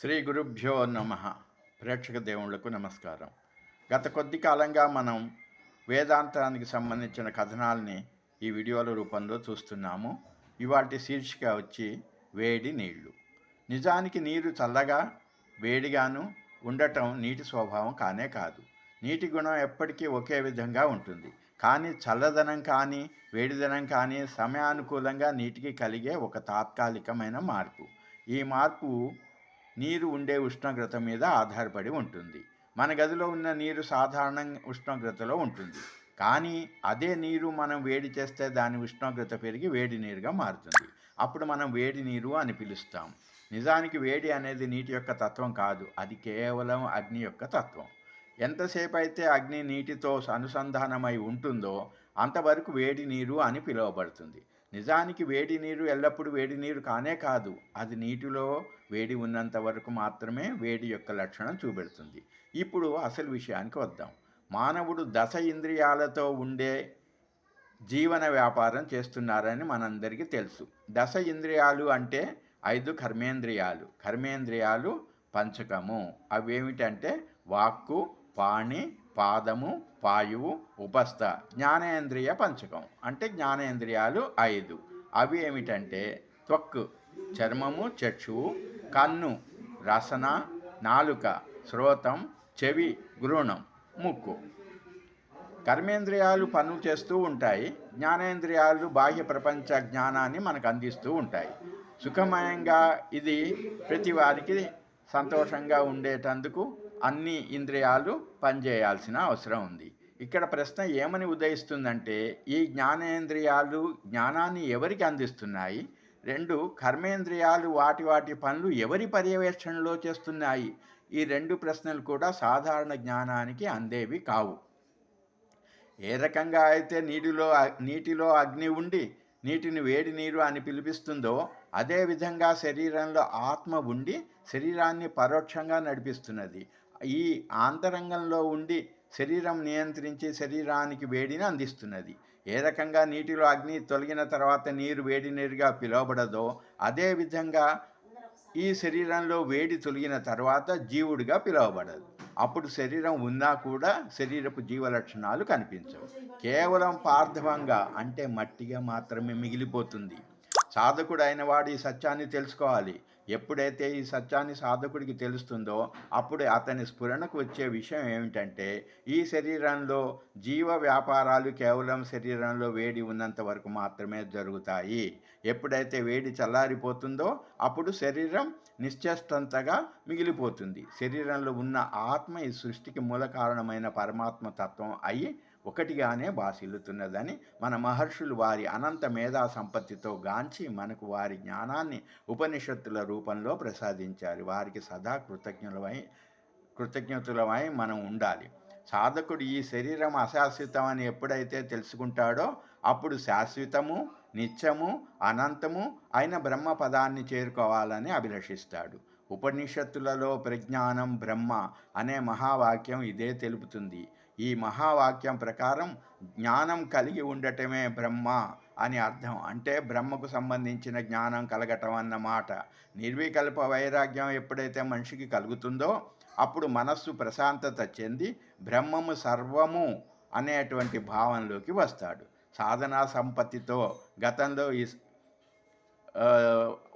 శ్రీ గురుభ్యో నమ. ప్రేక్షక దేవుళ్ళకు నమస్కారం. గత కొద్ది కాలంగా మనం వేదాంతానికి సంబంధించిన కథనాల్ని ఈ వీడియోల రూపంలో చూస్తున్నాము. ఇవాటి శీర్షిక వచ్చి వేడి నీళ్ళు. నిజానికి నీరు చల్లగా వేడిగాను ఉండటం నీటి స్వభావం కానే కాదు. నీటి గుణం ఎప్పటికీ ఒకే విధంగా ఉంటుంది. కానీ చల్లదనం కానీ వేడిదనం కానీ సమయానుకూలంగా నీటికి కలిగే ఒక తాత్కాలికమైన మార్పు. ఈ మార్పు నీరు ఉండే ఉష్ణోగ్రత మీద ఆధారపడి ఉంటుంది. మన గదిలో ఉన్న నీరు సాధారణ ఉష్ణోగ్రతలో ఉంటుంది. కానీ అదే నీరు మనం వేడి చేస్తే దాని ఉష్ణోగ్రత పెరిగి వేడి నీరుగా మారుతుంది. అప్పుడు మనం వేడి నీరు అని పిలుస్తాం. నిజానికి వేడి అనేది నీటి యొక్క తత్వం కాదు. అది కేవలం అగ్ని యొక్క తత్వం. ఎంతసేపు అయితే అగ్ని నీటితో అనుసంధానమై ఉంటుందో అంతవరకు వేడి నీరు అని పిలువబడుతుంది. నిజానికి వేడి నీరు ఎల్లప్పుడూ వేడి నీరు కానే కాదు అది నీటిలో వేడి ఉన్నంత వరకు మాత్రమే వేడి యొక్క లక్షణం చూపెడుతుంది. ఇప్పుడు అసలు విషయానికి వద్దాం. మానవుడు దశ ఇంద్రియాలతో ఉండే జీవన వ్యాపారం చేస్తున్నారని మనందరికీ తెలుసు. దశ ఇంద్రియాలు అంటే ఐదు కర్మేంద్రియాలు. కర్మేంద్రియాలు పంచకము. అవేమిటంటే వాక్కు పాణి పాదము పాయువు ఉపస్థ జ్ఞానేంద్రియ పంచకం. అంటే జ్ఞానేంద్రియాలు ఐదు. అవి ఏమిటంటే త్వక్కు చర్మము చక్షువు కన్ను రసన నాలుక శ్రోతం చెవి గృహణం ముక్కు. కర్మేంద్రియాలు పనులు చేస్తూ ఉంటాయి. జ్ఞానేంద్రియాలు బాహ్య ప్రపంచ జ్ఞానాన్ని మనకు అందిస్తూ ఉంటాయి. సుఖమయంగా ఇది ప్రతి వారికి సంతోషంగా ఉండేటందుకు అన్ని ఇంద్రియాలు పనిచేయాల్సిన అవసరం ఉంది. ఇక్కడ ప్రశ్న ఏమని ఉదయిస్తుందంటే ఈ జ్ఞానేంద్రియాలు జ్ఞానాన్ని ఎవరికి అందిస్తున్నాయి? రెండు కర్మేంద్రియాలు వాటి వాటి పనులు ఎవరి పర్యవేక్షణలో చేస్తున్నాయి? ఈ రెండు ప్రశ్నలు కూడా సాధారణ జ్ఞానానికి అందేవి కావు. ఏ రకంగా అయితే నీటిలో నీటిలో అగ్ని ఉండి నీటిని వేడి నీరు అని పిలిపిస్తుందో అదేవిధంగా శరీరంలో ఆత్మ ఉండి శరీరాన్ని పరోక్షంగా నడిపిస్తున్నది. ఈ ఆంతరంగంలో ఉండి శరీరం నియంత్రించి శరీరానికి వేడిని అందిస్తున్నది. ఏ రకంగా నీటిలో అగ్ని తొలగిన తర్వాత నీరు వేడి నీరుగా పిలువబడదో అదేవిధంగా ఈ శరీరంలో వేడి తొలగిన తర్వాత జీవుడిగా పిలువబడదు. అప్పుడు శరీరం ఉన్నా కూడా శరీరపు జీవ లక్షణాలు కనిపించవు. కేవలం పార్థవంగా అంటే మట్టిగా మాత్రమే మిగిలిపోతుంది. సాధకుడు అయిన వాడు ఈ సత్యాన్ని తెలుసుకోవాలి. ఎప్పుడైతే ఈ సత్యాన్ని సాధకుడికి తెలుస్తుందో అప్పుడు అతని స్ఫురణకు వచ్చే విషయం ఏమిటంటే ఈ శరీరంలో జీవ వ్యాపారాలు కేవలం శరీరంలో వేడి ఉన్నంత వరకు మాత్రమే జరుగుతాయి. ఎప్పుడైతే వేడి చల్లారిపోతుందో అప్పుడు శరీరం నిశ్చేష్టంతగా మిగిలిపోతుంది. శరీరంలో ఉన్న ఆత్మ ఈ సృష్టికి మూల కారణమైన పరమాత్మ తత్వం అయి ఒకటిగానే బాసిల్లుతున్నదని మన మహర్షులు వారి అనంత మేధా సంపత్తితో గాంచి మనకు వారి జ్ఞానాన్ని ఉపనిషత్తుల రూపంలో ప్రసాదించారు. వారికి సదా కృతజ్ఞులమై కృతజ్ఞతలమై మనం ఉండాలి. సాధకుడు ఈ శరీరం అశాశ్వతం అని ఎప్పుడైతే తెలుసుకుంటాడో అప్పుడు శాశ్వతము నిత్యము అనంతము అయిన బ్రహ్మ పదాన్ని చేరుకోవాలని అభిలషిస్తాడు. ఉపనిషత్తులలో ప్రజ్ఞానం బ్రహ్మ అనే మహావాక్యం ఇదే తెలుపుతుంది. ఈ మహావాక్యం ప్రకారం జ్ఞానం కలిగి ఉండటమే బ్రహ్మ అని అర్థం. అంటే బ్రహ్మకు సంబంధించిన జ్ఞానం కలగటం అన్నమాట. నిర్వికల్ప వైరాగ్యం ఎప్పుడైతే మనిషికి కలుగుతుందో అప్పుడు మనస్సు ప్రశాంతత చెంది బ్రహ్మము సర్వము అనేటువంటి భావంలోకి వస్తాడు. సాధనా సంపత్తితో గతంలో ఈ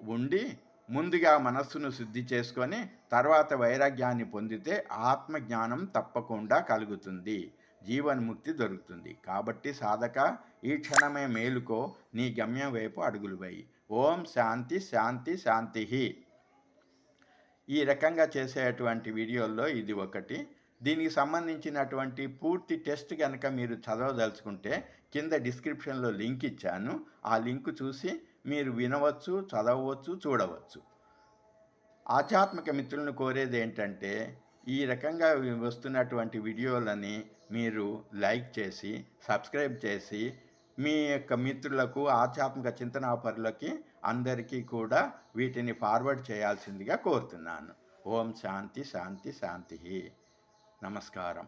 ఉండి ముందుగా మనస్సును శుద్ధి చేసుకొని తర్వాత వైరాగ్యాన్ని పొందితే ఆత్మజ్ఞానం తప్పకుండా కలుగుతుంది. జీవన్ముక్తి దొరుకుతుంది. కాబట్టి సాధక ఈ క్షణమే మేలుకో నీ గమ్యం వైపు అడుగులు వేయి. ఓం శాంతి శాంతి శాంతి ఈ రకంగా చేసేటువంటి వీడియోల్లో ఇది ఒకటి. దీనికి సంబంధించినటువంటి పూర్తి టెస్ట్ కనుక మీరు చదవదలుచుకుంటే కింద డిస్క్రిప్షన్లో లింక్ ఇచ్చాను. ఆ లింక్ చూసి మీరు వినవచ్చు చదవవచ్చు చూడవచ్చు. ఆధ్యాత్మిక మిత్రులను కోరేది ఏంటంటే ఈ రకంగా వస్తున్నటువంటి వీడియోలని మీరు లైక్ చేసి సబ్స్క్రైబ్ చేసి మీ యొక్క మిత్రులకు ఆధ్యాత్మిక చింతనాపరులకి అందరికీ కూడా వీటిని ఫార్వర్డ్ చేయాల్సిందిగా కోరుతున్నాను. ఓం శాంతి శాంతి శాంతి నమస్కారం.